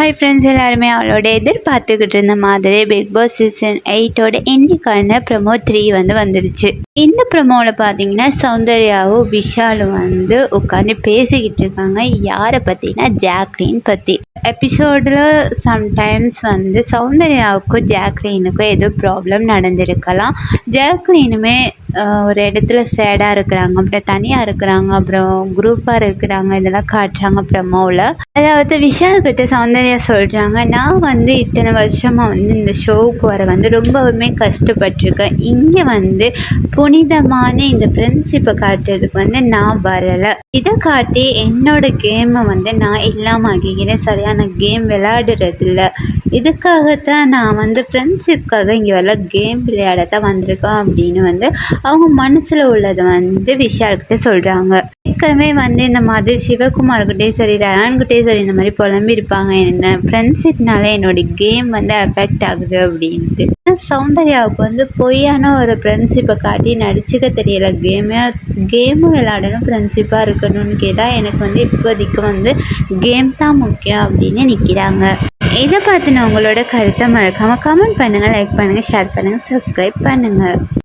Hi friends எல்லாருமே அவளோட எதிர்பார்த்துக்கிட்டு இருந்த மாதிரி பிக் பாஸ் சீசன் எயிட்டோட இன்னைக்கான ப்ரமோ த்ரீ வந்து வந்துருச்சு. இந்த ப்ரமோவில் பார்த்தீங்கன்னா சௌந்தர்யாவும் விஷாலும் வந்து உட்காந்து பேசிக்கிட்டு இருக்காங்க. யாரை பற்றினா ஜாக்லின் பற்றி எபிசோடில் சம்டைம்ஸ் வந்து சௌந்தர்யாவுக்கும் ஜாக்லினுக்கும் ஏதோ ப்ராப்ளம் நடந்திருக்கலாம். ஜாக்லினுமே ஒரு இடத்துல சேடாக இருக்கிறாங்க அப்புறம் தனியாக இருக்கிறாங்க அப்புறம் குரூப்பாக இருக்கிறாங்க இதெல்லாம் காட்டுறாங்க ப்ரமோவில் அதாவது விஷால் கிட்ட சௌந்தர்யா சொல்கிறாங்க நான் வந்து இத்தனை வருஷமாக வந்து இந்த ஷோவுக்கு வர வந்து ரொம்பவுமே கஷ்டப்பட்டிருக்கேன். இங்கே வந்து புனிதமான இந்த ஃப்ரெண்ட்ஷிப்பை காட்டுறதுக்கு வந்து நான் வரலை. இதை காட்டி என்னோட கேமை வந்து நான் இல்லாமல் ஆகிக்கிறேன் சரியான கேம் விளையாடுறதில்ல. இதுக்காகத்தான் நான் வந்து ஃப்ரெண்ட்ஷிப்காக இங்கே வரல கேம் விளையாட தான் வந்திருக்கோம் அப்படின்னு வந்து அவங்க மனசில் உள்ளதை வந்து விஷால்கிட்ட சொல்கிறாங்க ஏற்கனவே வந்து இந்த மாதிரி சிவகுமார்கிட்டே சரி ரயான்கிட்டே சரி இந்த மாதிரி புலம்பி இருப்பாங்க என்ன ஃப்ரெண்ட்ஷிப்னால என்னோட கேம் வந்து அஃபெக்ட் ஆகுது அப்படின்ட்டு. சௌந்தர்யாவுக்கு வந்து பொய்யான ஒரு ஃப்ரெண்ட்ஷிப்பை காட்டி நடிச்சுக்க தெரியல. கேமே கேமும் விளையாடணும் ஃப்ரெண்ட்ஷிப்பாக இருக்கணும்னு கேட்டால் எனக்கு வந்து இப்போதைக்கு வந்து கேம் தான் முக்கியம் அப்படின்னு நிற்கிறாங்க இதை பார்த்து நான் உங்களோட கருத்தை மறக்காமல் கமெண்ட் பண்ணுங்கள் லைக் பண்ணுங்கள் ஷேர் பண்ணுங்கள் சப்ஸ்கிரைப் பண்ணுங்கள்